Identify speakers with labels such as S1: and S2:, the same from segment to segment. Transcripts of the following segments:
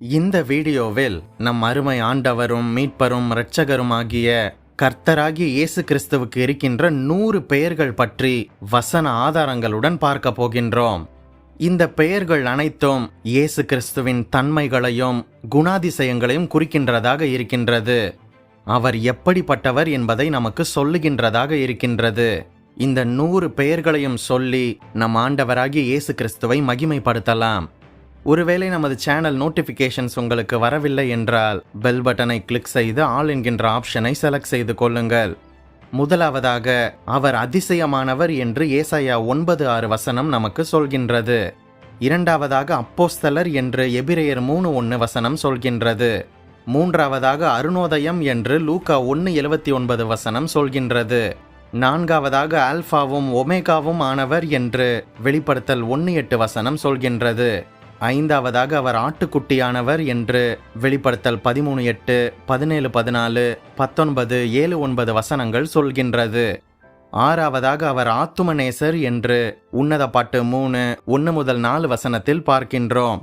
S1: இந்த வீடியோவில் நம் அருமை ஆண்டவரும் மீட்பரும் இரட்சகரும் ஆகிய கர்த்தராகிய இயேசு கிறிஸ்துவுக்கு இருக்கின்ற நூறு பெயர்கள் பற்றி வசன ஆதாரங்களுடன் பார்க்க போகின்றோம். இந்த பெயர்கள் அனைத்தும் இயேசு கிறிஸ்துவின் தன்மைகளையும் குணாதிசயங்களையும் குறிக்கின்றதாக இருக்கின்றது. அவர் எப்படிப்பட்டவர் என்பதை நமக்கு சொல்லுகின்றதாக இருக்கின்றது. இந்த நூறு பெயர்களையும் சொல்லி நம் ஆண்டவராகிய இயேசு கிறிஸ்துவை மகிமைப்படுத்தலாம். ஒருவேளை நமது சேனல் நோட்டிஃபிகேஷன்ஸ் உங்களுக்கு வரவில்லை என்றால் பெல் பட்டனை கிளிக் செய்து ஆல் என்கின்ற ஆப்ஷனை செலக்ட் செய்து கொள்ளுங்கள். முதலாவதாக அவர் அதிசயமானவர் என்று ஏசாயா ஒன்பது ஆறு வசனம் நமக்கு சொல்கின்றது. இரண்டாவதாக அப்போஸ்தலர் என்று எபிரேயர் மூணு ஒன்று வசனம் சொல்கின்றது. மூன்றாவதாக அருணோதயம் என்று லூக்கா ஒன்று எழுவத்தி ஒன்பது வசனம் சொல்கின்றது. நான்காவதாக ஆல்ஃபாவும் ஒமேகாவும் ஆனவர் என்று வெளிப்படுத்தல் ஒன்று எட்டு வசனம் சொல்கின்றது. ஐந்தாவதாக அவர் ஆட்டுக்குட்டியானவர் என்று வெளிப்படுத்தல் பதிமூணு எட்டு பதினேழு பதினாலு பத்தொன்பது ஏழு ஒன்பது வசனங்கள் சொல்கின்றது. ஆறாவதாக அவர் ஆத்துமநேசர் என்று உன்னத பாட்டு மூணு ஒன்று முதல் நாலு வசனத்தில் பார்க்கின்றோம்.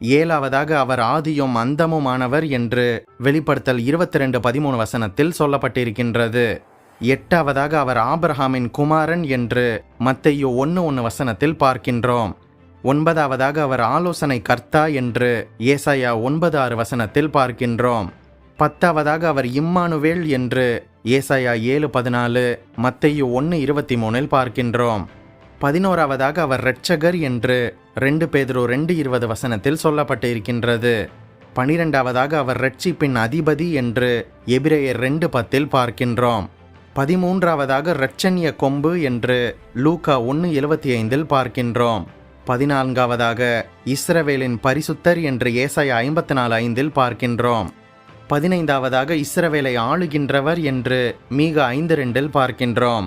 S1: ஏழாவதாக அவர் ஆதியும் அந்தமுமானவர் என்று வெளிப்படுத்தல் இருபத்தி ரெண்டு பதிமூணு வசனத்தில் சொல்லப்பட்டிருக்கின்றது. எட்டாவதாக அவர் ஆபிரஹாமின் குமாரன் என்று மத்தையோ ஒன்று ஒன்று வசனத்தில் பார்க்கின்றோம். ஒன்பதாவதாக அவர் ஆலோசனை கர்த்தா என்று ஏசாயா ஒன்பது ஆறு வசனத்தில் பார்க்கின்றோம். பத்தாவதாக அவர் இம்மானுவேல் என்று ஏசாயா ஏழு பதினாலு மத்தையு ஒன்று இருபத்தி மூணில் பார்க்கின்றோம். பதினோராவதாக அவர் இரட்சகர் என்று ரெண்டு பேதரோ ரெண்டு இருபது வசனத்தில் சொல்லப்பட்டு இருக்கின்றது பனிரெண்டாவதாக அவர் ரட்சிப்பின் அதிபதி என்று எபிரேயர் ரெண்டு பத்தில் பார்க்கின்றோம். பதிமூன்றாவதாக இரட்சணிய கொம்பு என்று லூக்கா ஒன்று எழுபத்தி ஐந்தில் பார்க்கின்றோம். பதினான்காவதாக இஸ்ரவேலின் பரிசுத்தர் என்று ஏசாய ஐம்பத்தி நாலு ஐந்தில் பார்க்கின்றோம். பதினைந்தாவதாக இஸ்ரவேலை ஆளுகின்றவர் என்று மீக ஐந்து ரெண்டில் பார்க்கின்றோம்.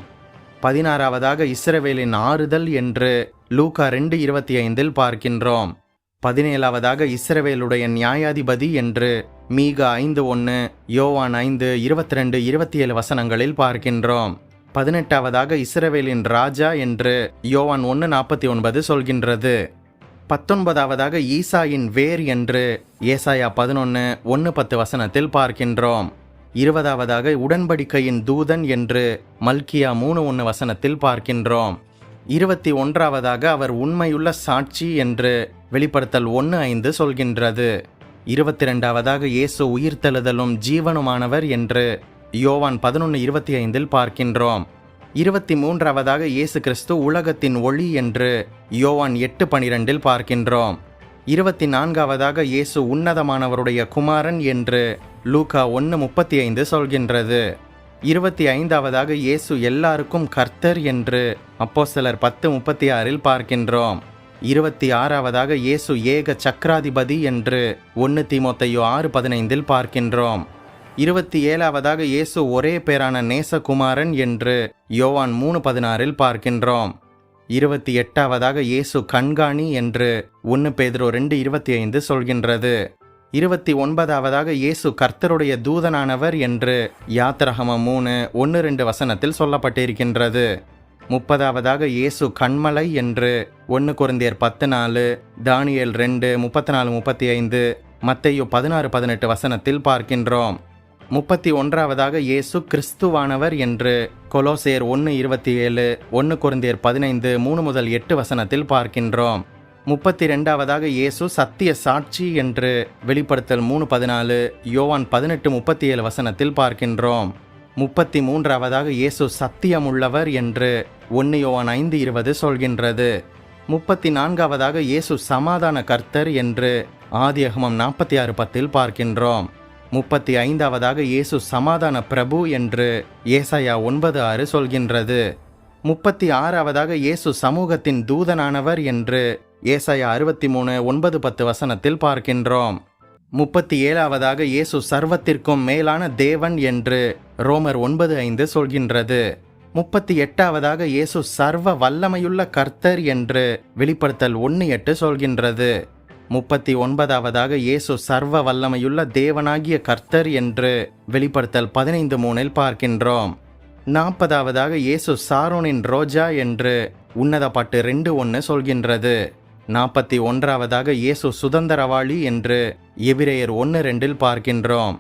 S1: பதினாறாவதாக இஸ்ரவேலின் ஆறுதல் என்று லூகா ரெண்டு இருபத்தி ஐந்தில் பார்க்கின்றோம். பதினேழாவதாக இஸ்ரவேலுடைய நியாயாதிபதி என்று மீக ஐந்து ஒன்று யோவான் ஐந்து இருபத்தி ரெண்டு இருபத்தி ஏழு வசனங்களில் பார்க்கின்றோம். பதினெட்டாவதாக இஸ்ரவேலின் ராஜா என்று யோவான் ஒன்று நாற்பத்தி ஒன்பது சொல்கின்றது. பத்தொன்பதாவதாக ஈசாயின் வேர் என்று ஏசாயா பதினொன்று ஒன்று பத்து வசனத்தில் பார்க்கின்றோம். இருபதாவதாக உடன்படிக்கையின் தூதன் என்று மல்கியா மூணு ஒன்று வசனத்தில் பார்க்கின்றோம். இருபத்தி ஒன்றாவதாக அவர் உண்மையுள்ள சாட்சி என்று வெளிப்படுத்தல் ஒன்று ஐந்து சொல்கின்றது. இருபத்தி ரெண்டாவதாக இயேசு உயிர்த்தெழுதலும் ஜீவனுமானவர் என்று யோவான் பதினொன்று இருபத்தி ஐந்தில் பார்க்கின்றோம். இருபத்தி மூன்றாவதாக இயேசு கிறிஸ்து உலகத்தின் ஒளி என்று யோவான் எட்டு பனிரெண்டில் பார்க்கின்றோம். இருபத்தி நான்காவதாக இயேசு உன்னதமானவருடைய குமாரன் என்று லூகா ஒன்று முப்பத்தி ஐந்து சொல்கின்றது. இருபத்தி ஐந்தாவதாக இயேசு எல்லாருக்கும் கர்த்தர் என்று அப்போஸ்தலர் பத்து முப்பத்தி ஆறில் பார்க்கின்றோம். இருபத்தி ஆறாவதாக இயேசு ஏக சக்கராதிபதி என்று ஒன்று திமுத்தையோ ஆறு பதினைந்தில் பார்க்கின்றோம். இருபத்தி ஏழாவதாக இயேசு ஒரே பேரான நேசகுமாரன் என்று யோவான் மூணு பதினாறில் பார்க்கின்றோம். இருபத்தி எட்டாவதாக இயேசு கண்காணி என்று ஒன்று பேதரோ ரெண்டு இருபத்தி ஐந்து சொல்கின்றது. இருபத்தி ஒன்பதாவதாக இயேசு கர்த்தருடைய தூதனானவர் என்று யாத்திரகம மூணு ஒன்று ரெண்டு வசனத்தில் சொல்லப்பட்டிருக்கின்றது. முப்பதாவதாக இயேசு கண்மலை என்று ஒன்று குருந்தியர் பத்து நாலு தானியல் ரெண்டு முப்பத்தி நாலு முப்பத்தி ஐந்து மத்தையோ பதினாறு பதினெட்டு வசனத்தில் பார்க்கின்றோம். முப்பத்தி ஒன்றாவதாக இயேசு கிறிஸ்துவானவர் என்று கொலோசேர் ஒன்று இருபத்தி ஏழு ஒன்று குருந்தேர் பதினைந்து மூணு முதல் எட்டு வசனத்தில் பார்க்கின்றோம். முப்பத்தி ரெண்டாவதாக இயேசு சத்திய சாட்சி என்று வெளிப்படுத்தல் மூணு பதினாலு யோவான் பதினெட்டு முப்பத்தி ஏழு வசனத்தில் பார்க்கின்றோம். முப்பத்தி மூன்றாவதாக இயேசு சத்தியமுள்ளவர் என்று ஒன்று யோவான் ஐந்து இருபது சொல்கின்றது. முப்பத்தி நான்காவதாக இயேசு சமாதான கர்த்தர் என்று ஆதியகமம் நாற்பத்தி ஆறு பத்தில் பார்க்கின்றோம். முப்பத்தி ஐந்தாவதாக இயேசு சமாதான பிரபு என்று ஏசாயா ஒன்பது ஆறு சொல்கின்றது. முப்பத்தி ஆறாவதாக இயேசு சமூகத்தின் தூதனானவர் என்று ஏசாயா அறுபத்தி மூணு ஒன்பது பத்து வசனத்தில் பார்க்கின்றோம். முப்பத்தி ஏழாவதாக இயேசு சர்வத்திற்கும் மேலான தேவன் என்று ரோமர் ஒன்பது ஐந்து சொல்கின்றது. முப்பத்தி எட்டாவதாக இயேசு சர்வ வல்லமையுள்ள கர்த்தர் என்று வெளிப்படுத்தல் ஒன்று எட்டு சொல்கின்றது. முப்பத்தி ஒன்பதாவதாக இயேசு சர்வ வல்லமையுள்ள தேவனாகிய கர்த்தர் என்று வெளிப்படுத்தல் பதினைந்து மூணில் பார்க்கின்றோம். நாற்பதாவதாக இயேசு சாரோனின் ரோஜா என்று உன்னத பாட்டு ரெண்டு ஒன்று சொல்கின்றது. நாற்பத்தி ஒன்றாவதாக இயேசு சுதந்திரவாளி என்று எபிரேயர் ஒன்று ரெண்டில் பார்க்கின்றோம்.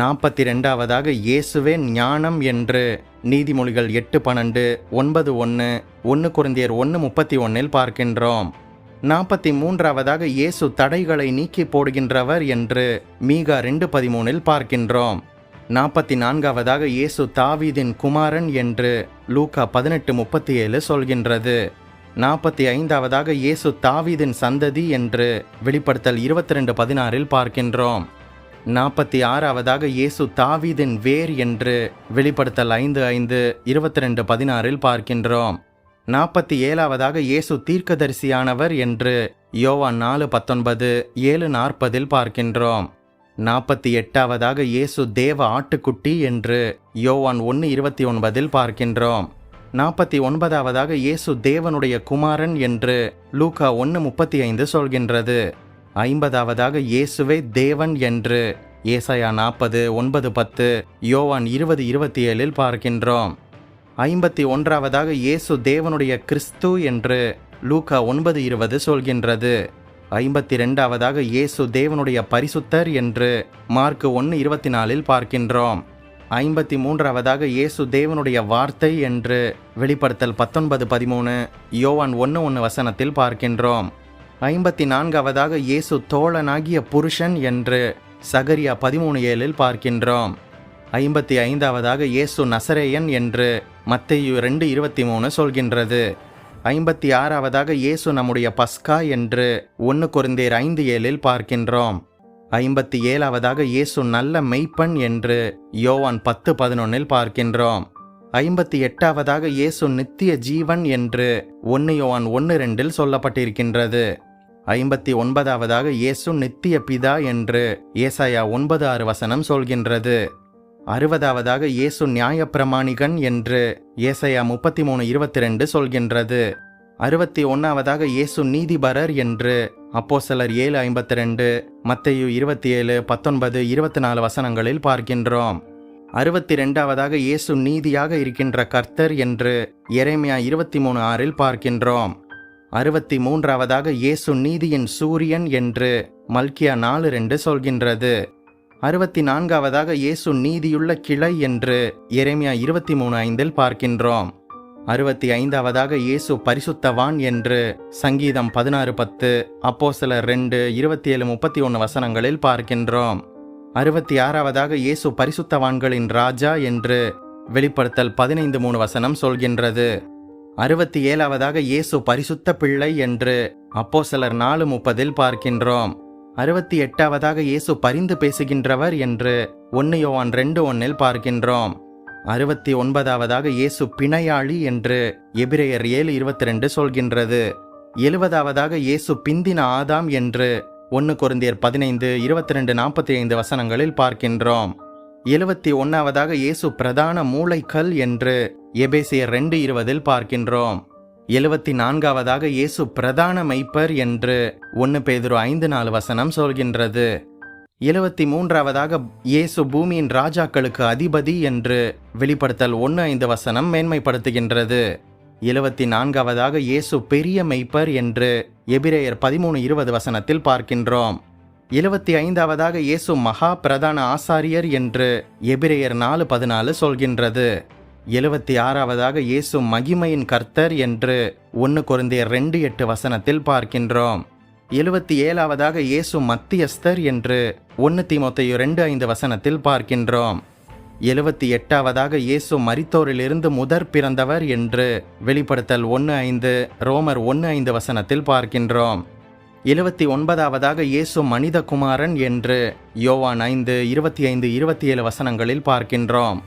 S1: நாற்பத்தி ரெண்டாவதாக இயேசுவே ஞானம் என்று நீதிமொழிகள் எட்டு பன்னெண்டு ஒன்பது ஒன்று ஒன்று குருந்தியர் ஒன்று முப்பத்தி ஒன்றில் பார்க்கின்றோம். நாற்பத்தி மூன்றாவதாக இயேசு தடைகளை நீக்கி போடுகின்றவர் என்று மீகா ரெண்டு பதிமூனில் பார்க்கின்றோம். நாற்பத்தி நான்காவதாக இயேசு தாவீதின் குமாரன் என்று லூகா பதினெட்டு முப்பத்தி ஏழு சொல்கின்றது. நாற்பத்தி ஐந்தாவதாக இயேசு தாவீதின் சந்ததி என்று வெளிப்படுத்தல் இருபத்தி ரெண்டு பதினாறில் பார்க்கின்றோம். நாற்பத்தி ஆறாவதாக இயேசு தாவீதின் வேர் என்று வெளிப்படுத்தல் ஐந்து ஐந்து இருபத்தி ரெண்டு பதினாறில் பார்க்கின்றோம். நாற்பத்தி ஏழாவதாக இயேசு தீர்க்கதரிசியானவர் என்று யோவான் நாலு பத்தொன்பது ஏழு நாற்பதில் பார்க்கின்றோம். நாற்பத்தி எட்டாவதாக இயேசு தேவ ஆட்டுக்குட்டி என்று யோவான் ஒன்று இருபத்தி ஒன்பதில் பார்க்கின்றோம். நாற்பத்தி ஒன்பதாவதாக இயேசு தேவனுடைய குமாரன் என்று லூகா ஒன்று முப்பத்தி ஐந்து சொல்கின்றது. ஐம்பதாவதாக இயேசுவே தேவன் என்று ஏசாயா நாற்பது ஒன்பது பத்து யோவான் இருபது இருபத்தி ஏழில் பார்க்கின்றோம். ஐம்பத்தி ஒன்றாவதாக இயேசு தேவனுடைய கிறிஸ்து என்று லூகா ஒன்பது இருபது சொல்கின்றது. ஐம்பத்தி ரெண்டாவதாக இயேசு தேவனுடைய பரிசுத்தர் என்று மார்க்கு ஒன்று இருபத்தி நாலில் பார்க்கின்றோம். ஐம்பத்தி மூன்றாவதாக இயேசு தேவனுடைய வார்த்தை என்று வெளிப்படுத்தல் பத்தொன்பது பதிமூணு யோவான் ஒன்று ஒன்று வசனத்தில் பார்க்கின்றோம். ஐம்பத்தி நான்காவதாக இயேசு தோழனாகிய புருஷன் என்று சகரியா பதிமூணு ஏழில் பார்க்கின்றோம். ஐம்பத்தி ஐந்தாவதாக இயேசு நசரேயன் என்று மத்தையு ரெண்டு இருபத்தி மூணு சொல்கின்றது. ஐம்பத்தி ஆறாவதாக இயேசு நம்முடைய பஸ்கா என்று ஒன்று குருந்தேர் ஐந்து ஏழில் பார்க்கின்றோம். ஐம்பத்தி ஏழாவதாக இயேசு நல்ல மெய்ப்பன் என்று யோவான் பத்து பதினொன்னில் பார்க்கின்றோம். ஐம்பத்தி எட்டாவதாக இயேசு நித்திய ஜீவன் என்று ஒன்று யோவான் ஒன்று ரெண்டில் சொல்லப்பட்டிருக்கின்றது. ஐம்பத்தி ஒன்பதாவதாக இயேசு நித்திய பிதா என்று ஏசாயா ஒன்பது ஆறு வசனம் சொல்கின்றது. அறுபதாவதாக இயேசு நியாயப்பிரமாணிகன் என்று ஏசையா முப்பத்தி மூணு இருபத்தி ரெண்டு சொல்கின்றது. அறுபத்தி ஒன்னாவதாக இயேசு நீதிபரர் என்று அப்போஸ்தலர் ஏழு ஐம்பத்தி ரெண்டு மத்தையு இருபத்தி ஏழு பத்தொன்பது இருபத்தி நாலு வசனங்களில் பார்க்கின்றோம். அறுபத்தி ரெண்டாவதாக இயேசு நீதியாக இருக்கின்ற கர்த்தர் என்று எரேமியா இருபத்தி மூணு ஆறில் பார்க்கின்றோம். அறுபத்தி மூன்றாவதாக இயேசு நீதியின் சூரியன் என்று மல்கியா நாலு ரெண்டு சொல்கின்றது. அறுபத்தி நான்காவதாக இயேசு நீதியுள்ள கிளை என்று எரேமியா இருபத்தி மூணு ஐந்தில் பார்க்கின்றோம். அறுபத்தி ஐந்தாவதாக இயேசு பரிசுத்தவான் என்று சங்கீதம் பதினாறு பத்து அப்போ சிலர் ரெண்டு இருபத்தி ஏழு முப்பத்தி ஒன்று வசனங்களில் பார்க்கின்றோம். அறுபத்தி ஆறாவதாக இயேசு பரிசுத்தவான்களின் ராஜா என்று வெளிப்படுத்தல் பதினைந்து மூணு வசனம் சொல்கின்றது. அறுபத்தி ஏழாவதாக இயேசு பரிசுத்த பிள்ளை என்று அப்போ சிலர் நாலு முப்பதில் பார்க்கின்றோம். அறுபத்தி எட்டாவதாக இயேசு பரிந்து பேசுகின்றவர் என்று ஒன்று யோவான் ரெண்டு ஒன்னில் பார்க்கின்றோம். அறுபத்தி ஒன்பதாவதாக இயேசு பிணையாளி என்று எபிரேயர் ஏழு இருபத்தி ரெண்டு சொல்கின்றது. எழுபதாவதாக இயேசு பிந்தின ஆதாம் என்று ஒன்று குருந்தியர் பதினைந்து இருபத்தி ரெண்டு நாற்பத்தி ஐந்து வசனங்களில் பார்க்கின்றோம். எழுபத்தி ஒன்னாவதாக இயேசு பிரதான மூளைக்கல் என்று எபேசியர் ரெண்டு இருபதில் பார்க்கின்றோம். எழுபத்தி நான்காவதாக இயேசு பிரதான மெய்ப்பர் என்று ஒன்று பேதுரு ஐந்து நாலு வசனம் சொல்கின்றது. எழுபத்தி மூன்றாவதாக இயேசு பூமியின் ராஜாக்களுக்கு அதிபதி என்று வெளிப்படுத்தல் ஒன்று ஐந்து வசனம் மேன்மைப்படுத்துகின்றது. எழுபத்தி நான்காவதாக இயேசு பெரிய மெய்ப்பர் என்று எபிரேயர் பதிமூணு இருபது வசனத்தில் பார்க்கின்றோம். எழுபத்தி ஐந்தாவதாக இயேசு மகா பிரதான ஆசாரியர் என்று எபிரேயர் நாலு பதினாலு சொல்கின்றது. எழுபத்தி ஆறாவதாக இயேசு மகிமையின் கர்த்தர் என்று ஒன்று குருந்தியர் ரெண்டு எட்டு வசனத்தில் பார்க்கின்றோம். எழுபத்தி ஏழாவதாக இயேசு மத்தியஸ்தர் என்று ஒன்று தீமோத்தையு ரெண்டு ஐந்து வசனத்தில் பார்க்கின்றோம். எழுபத்தி எட்டாவதாக இயேசு மரித்தோரிலிருந்து முதற் பிறந்தவர் என்று வெளிப்படுத்தல் ஒன்று ஐந்து ரோமர் ஒன்று ஐந்து வசனத்தில் பார்க்கின்றோம். எழுபத்தி ஒன்பதாவதாக இயேசு மனிதகுமாரன் என்று யோவான் ஐந்து இருபத்தி ஐந்து இருபத்தி ஏழு வசனங்களில் பார்க்கின்றோம்.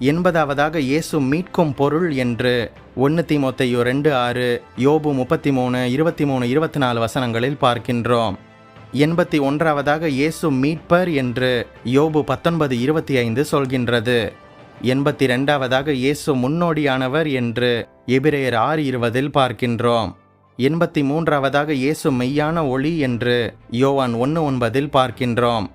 S1: எண்பதாவதாக இயேசு மீட்கும் பொருள் என்று ஒன்று திமுத்தையோ ரெண்டு ஆறு யோபு முப்பத்தி மூணு இருபத்தி மூணு இருபத்தி நாலு வசனங்களில் பார்க்கின்றோம். எண்பத்தி ஒன்றாவதாக இயேசு மீட்பர் என்று யோபு பத்தொன்பது இருபத்தி ஐந்து சொல்கின்றது. எண்பத்தி ரெண்டாவதாக இயேசு முன்னோடியானவர் என்று எபிரேயர் ஆறு இருபதில் பார்க்கின்றோம். எண்பத்தி மூன்றாவதாக இயேசு மெய்யான ஒளி என்று யோவான் ஒன்று ஒன்பதில் பார்க்கின்றோம்.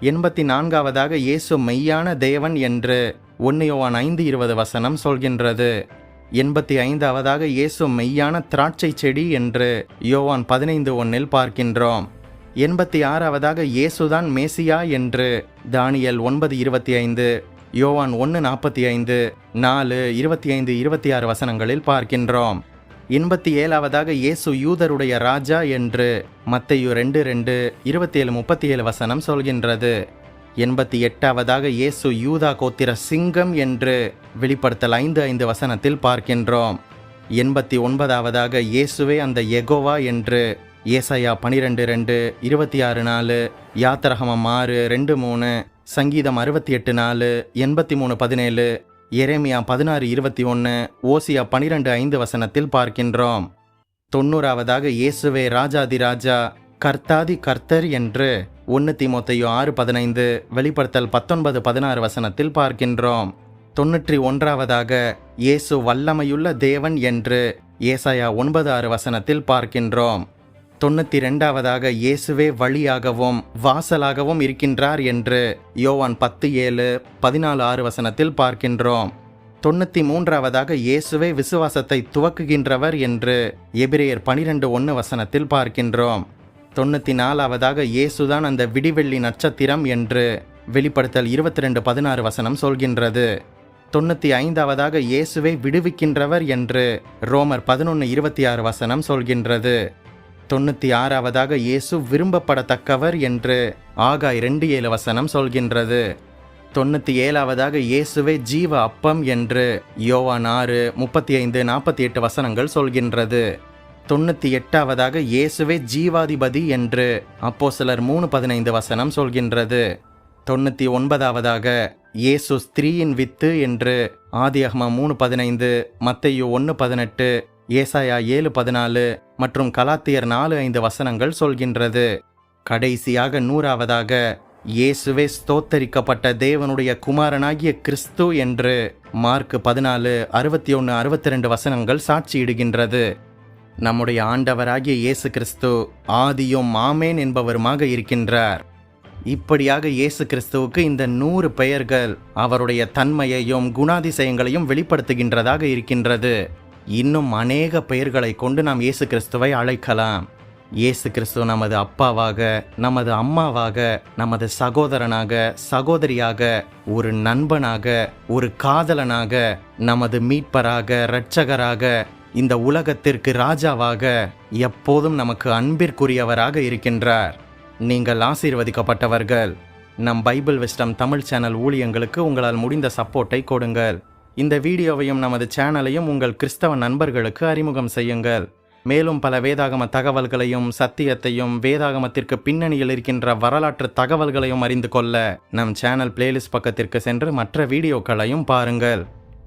S1: எண்பத்தி நான்காவதாக இயேசு மெய்யான தேவன் என்று ஒன்று யோவான் ஐந்து இருபது வசனம் சொல்கின்றது. எண்பத்தி ஐந்தாவதாக இயேசு மெய்யான திராட்சை செடி என்று யோவான் பதினைந்து ஒன்னில் பார்க்கின்றோம். எண்பத்தி ஆறாவதாக இயேசுதான் மேசியா என்று தானியல் ஒன்பது இருபத்தி ஐந்து யோவான் ஒன்று நாற்பத்தி ஐந்து நாலு இருபத்தி ஐந்து இருபத்தி ஆறு வசனங்களில் பார்க்கின்றோம். எண்பத்தி ஏழாவதாக இயேசு யூதருடைய ராஜா என்று மத்தையு ரெண்டு ரெண்டு இருபத்தி ஏழு முப்பத்தி ஏழு வசனம் சொல்கின்றது. எண்பத்தி எட்டாவதாக இயேசு யூதா கோத்திர சிங்கம் என்று வெளிப்படுத்தல் ஐந்து ஐந்து வசனத்தில் பார்க்கின்றோம். எண்பத்தி ஒன்பதாவதாக இயேசுவே அந்த எகோவா என்று ஏசையா பனிரெண்டு ரெண்டு இருபத்தி ஆறு நாலு யாத்திரகமம் ஆறு ரெண்டு மூணு சங்கீதம் அறுபத்தி எட்டு நாலு எண்பத்தி மூணு பதினேழு எரேமியா பதினாறு இருபத்தி ஒன்று ஓசியா பனிரெண்டு ஐந்து வசனத்தில் பார்க்கின்றோம். தொண்ணூறாவதாக இயேசுவே ராஜாதி ராஜா கர்த்தாதி கர்த்தர் என்று ஒன்று திமுத்தையோ ஆறு பதினைந்து வெளிப்படுத்தல் பத்தொன்பது பதினாறு வசனத்தில் பார்க்கின்றோம். தொன்னூற்றி ஒன்றாவதாக இயேசு வல்லமையுள்ள தேவன் என்று ஏசாயா ஒன்பது ஆறு வசனத்தில் பார்க்கின்றோம். தொண்ணூற்றி ரெண்டாவதாக இயேசுவே வழியாகவும் வாசலாகவும் இருக்கின்றார் என்று யோவான் பத்து ஏழு பதினாலு ஆறு வசனத்தில் பார்க்கின்றோம். தொண்ணூற்றி மூன்றாவதாக இயேசுவே விசுவாசத்தை துவக்குகின்றவர் என்று எபிரேயர் பனிரெண்டு ஒன்று வசனத்தில் பார்க்கின்றோம். தொண்ணூற்றி நாலாவதாக இயேசுதான் அந்த விடிவெள்ளி நட்சத்திரம் என்று வெளிப்படுத்தல் இருபத்தி ரெண்டு பதினாறு வசனம் சொல்கின்றது. தொண்ணூற்றி ஐந்தாவதாக இயேசுவை விடுவிக்கின்றவர் என்று ரோமர் பதினொன்று இருபத்தி ஆறு வசனம் சொல்கின்றது. தொண்ணூற்றி ஆறாவதாக இயேசு விரும்பப்படத்தக்கவர் என்று ஆகாய் ரெண்டு ஏழு வசனம் சொல்கின்றது. தொண்ணூற்றி ஏழாவதாக இயேசுவே ஜீவ அப்பம் என்று யோவான் ஆறு முப்பத்தி ஐந்து நாற்பத்தி எட்டு வசனங்கள் சொல்கின்றது. தொண்ணூற்றி எட்டாவதாக இயேசுவே ஜீவாதிபதி என்று அப்போ சிலர் மூணு பதினைந்து வசனம் சொல்கின்றது. தொண்ணூற்றி ஒன்பதாவதாக இயேசு ஸ்திரீயின் வித்து என்று ஆதியகமம் மூணு பதினைந்து மத்தையு ஒன்று பதினெட்டு ஏசாயா ஏழு பதினாலு மற்றும் கலாத்தியர் நாலு ஐந்து வசனங்கள் சொல்கின்றது. கடைசியாக நூறாவதாக இயேசுவே ஸ்தோத்தரிக்கப்பட்ட தேவனுடைய குமாரனாகிய கிறிஸ்து என்று மார்க் பதினாலு அறுபத்தி ஒன்று அறுபத்தி ரெண்டு வசனங்கள் சாட்சியிடுகின்றது. நம்முடைய ஆண்டவராகிய இயேசு கிறிஸ்து ஆதியும் மாமேன் என்பவருமாக இருக்கின்றார். இப்படியாக இயேசு கிறிஸ்துவுக்கு இந்த நூறு பெயர்கள் அவருடைய தன்மையையும் குணாதிசயங்களையும் வெளிப்படுத்துகின்றதாக இருக்கின்றது. இன்னும் அநேக பெயர்களை கொண்டு நாம் இயேசு கிறிஸ்துவை அழைக்கலாம். இயேசு கிறிஸ்து நமது அப்பாவாக நமது அம்மாவாக நமது சகோதரனாக சகோதரியாக ஒரு நண்பனாக ஒரு காதலனாக நமது மீட்பராக இரட்சகராக இந்த உலகத்திற்கு ராஜாவாக எப்போதும் நமக்கு அன்பிற்குரியவராக இருக்கின்றார். நீங்கள் ஆசீர்வதிக்கப்பட்டவர்கள். நம் பைபிள் விஸ்டம் தமிழ் சேனல் ஊழியங்களுக்கு உங்களால் முடிந்த சப்போர்ட்டை கொடுங்கள். இந்த வீடியோவையும் நமது சேனலையும் உங்கள் கிறிஸ்தவ நண்பர்களுக்கு அறிமுகம் செய்யுங்கள். மேலும் பல வேதாகம தகவல்களையும் சத்தியத்தையும் வேதாகமத்திற்கு பின்னணியில் இருக்கின்ற வரலாற்று தகவல்களையும் அறிந்து கொள்ள நம் சேனல் பிளேலிஸ்ட் பக்கத்திற்கு சென்று மற்ற வீடியோக்களையும் பாருங்கள்.